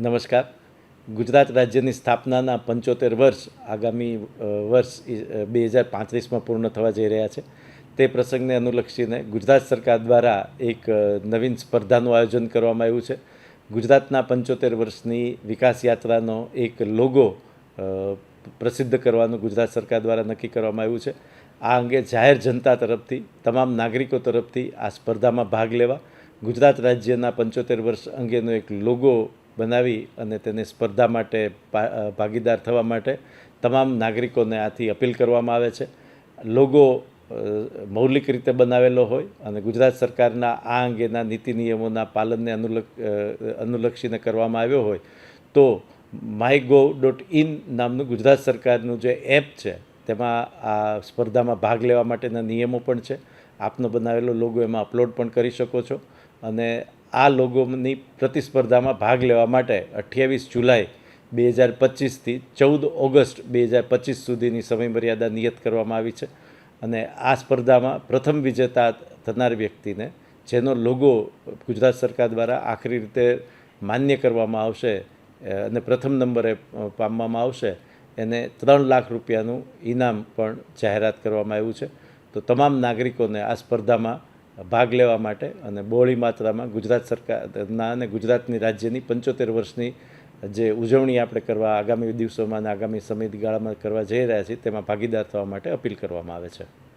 નમસ્કાર. ગુજરાત રાજ્યની સ્થાપનાના પંચોતેર વર્ષ આગામી વર્ષ બે હજાર પાંત્રીસમાં પૂર્ણ થવા જઈ રહ્યા છે. તે પ્રસંગને અનુલક્ષીને ગુજરાત સરકાર દ્વારા એક નવીન સ્પર્ધાનું આયોજન કરવામાં આવ્યું છે. ગુજરાતના પંચોતેર વર્ષની વિકાસ યાત્રાનો એક લોગો પ્રસિદ્ધ કરવાનું ગુજરાત સરકાર દ્વારા નક્કી કરવામાં આવ્યું છે. આ અંગે જાહેર જનતા તરફથી, તમામ નાગરિકો તરફથી આ સ્પર્ધામાં ભાગ લેવા ગુજરાત રાજ્યના પંચોતેર વર્ષ અંગેનો એક લોગો બનાવી અને તેને સ્પર્ધા માટે ભાગીદાર થવા માટે તમામ નાગરિકોને આથી અપીલ કરવામાં આવે છે. લોગો મૌલિક રીતે બનાવેલો હોય અને ગુજરાત સરકારના આ અંગેના નીતિ નિયમોના પાલનને અનુલક્ષ અનુલક્ષીને કરવામાં આવ્યો હોય તો માય ગો ડોટ ઇન નામનું ગુજરાત સરકારનું જે એપ છે, તેમાં આ સ્પર્ધામાં ભાગ લેવા માટેના નિયમો પણ છે. આપનો બનાવેલો લોગો એમાં અપલોડ પણ કરી શકો છો અને આ લોગોની પ્રતિસ્પર્ધામાં ભાગ લેવા માટે અઠ્યાવીસ જુલાઈ બે હજાર પચીસથી ચૌદ ઓગસ્ટ બે હજાર પચીસ સુધીની સમયમર્યાદા નિયત કરવામાં આવી છે. અને આ સ્પર્ધામાં પ્રથમ વિજેતા થનાર વ્યક્તિને જેનો લોગો ગુજરાત સરકાર દ્વારા આખરી રીતે માન્ય કરવામાં આવશે અને પ્રથમ નંબરે પામવામાં આવશે, એને ત્રણ લાખ રૂપિયાનું ઇનામ પણ જાહેરાત કરવામાં આવ્યું છે. તો તમામ નાગરિકોને આ સ્પર્ધામાં ભાગ લેવા માટે અને બહોળી માત્રામાં ગુજરાત સરકારના અને ગુજરાતની રાજ્યની પંચોતેર વર્ષની જે ઉજવણી આપણે કરવા, આગામી દિવસોમાં અને આગામી સમયગાળામાં કરવા જઈ રહ્યા છીએ, તેમાં ભાગીદાર થવા માટે અપીલ કરવામાં આવે છે.